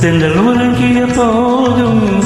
செங்கல் உறங்கிய போதும்.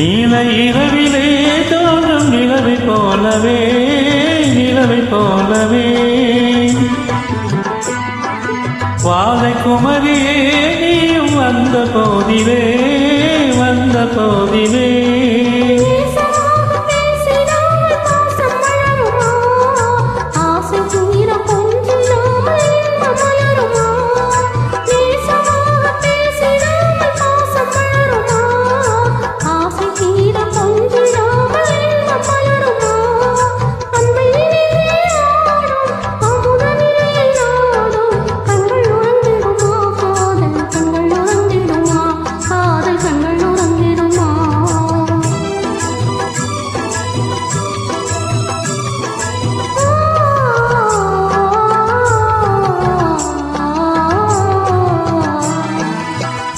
நீல இரவிலே தோன்றும் நிலவை போலவே நிலவை போலவே. வாழை குமரியே நீயும் வந்த போதிலே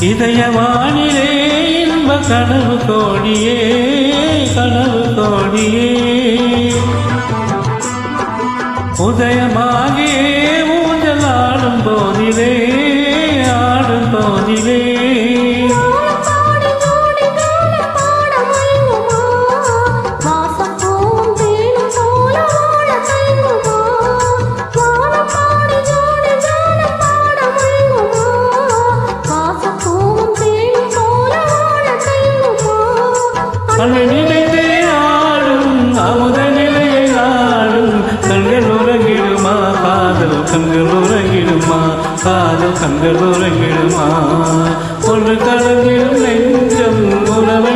இதயவானிலே இன்ப கனவு கோடியே மனநிலையை ஆளும் அமுத நிலையை ஆளும் கண்கள் உறங்கிடுமா காதல் கண்கள் உறங்கிடுமா காதல் கண்கள் உறங்கிடுமா? ஒன்று கலங்கிடும் நெஞ்சம் உறவை